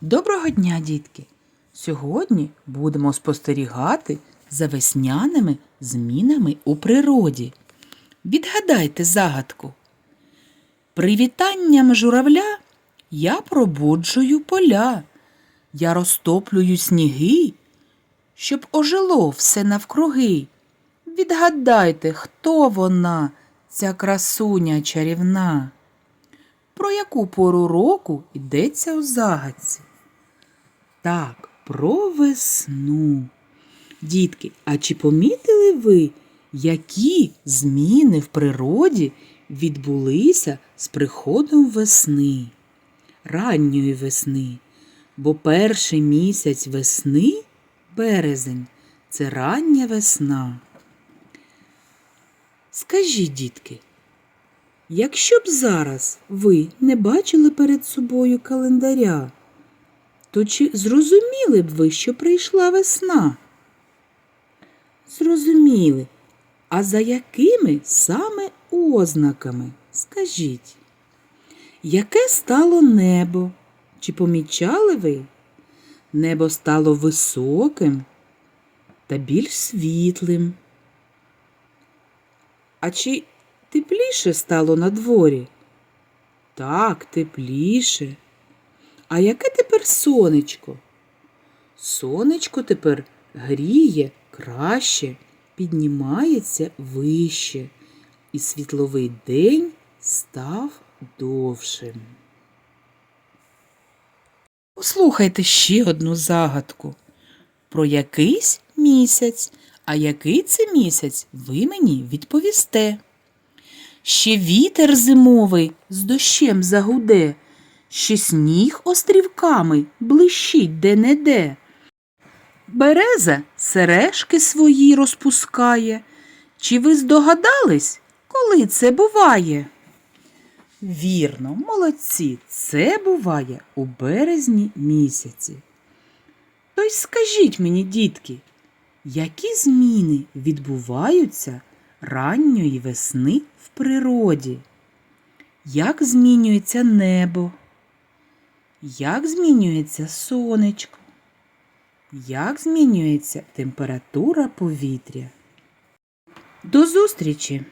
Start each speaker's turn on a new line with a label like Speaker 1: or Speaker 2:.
Speaker 1: Доброго дня, дітки! Сьогодні будемо спостерігати за весняними змінами у природі. Відгадайте загадку. Привітанням журавля я пробуджую поля, я розтоплюю сніги, щоб ожило все навкруги. Відгадайте, хто вона, ця красуня чарівна. Про яку пору року йдеться у загадці? Так, про весну. Дітки, а чи помітили ви, які зміни в природі відбулися з приходом весни, ранньої весни? Бо перший місяць весни, березень, це рання весна. Скажіть, дітки, Якщо б зараз ви не бачили перед собою календаря, то чи зрозуміли б ви, що прийшла весна? Зрозуміли. А за якими саме ознаками? Скажіть, яке стало небо? Чи помічали ви? Небо стало високим та більш світлим. А чи тепліше стало на дворі? Так, тепліше. А яке тепер сонечко? Сонечко тепер гріє краще, піднімається вище, і світловий день став довшим. Послухайте ще одну загадку. Про якийсь місяць, а який це місяць, ви мені відповісте. Ще вітер зимовий з дощем загуде, ще сніг острівками блищить де-не-де. Береза сережки свої розпускає. Чи ви здогадались, коли це буває? Вірно, молодці, це буває у березні місяці. То й скажіть мені, дітки, які зміни відбуваються ранньої весни в природі? Як змінюється небо? Як змінюється сонечко? Як змінюється температура повітря? До зустрічі!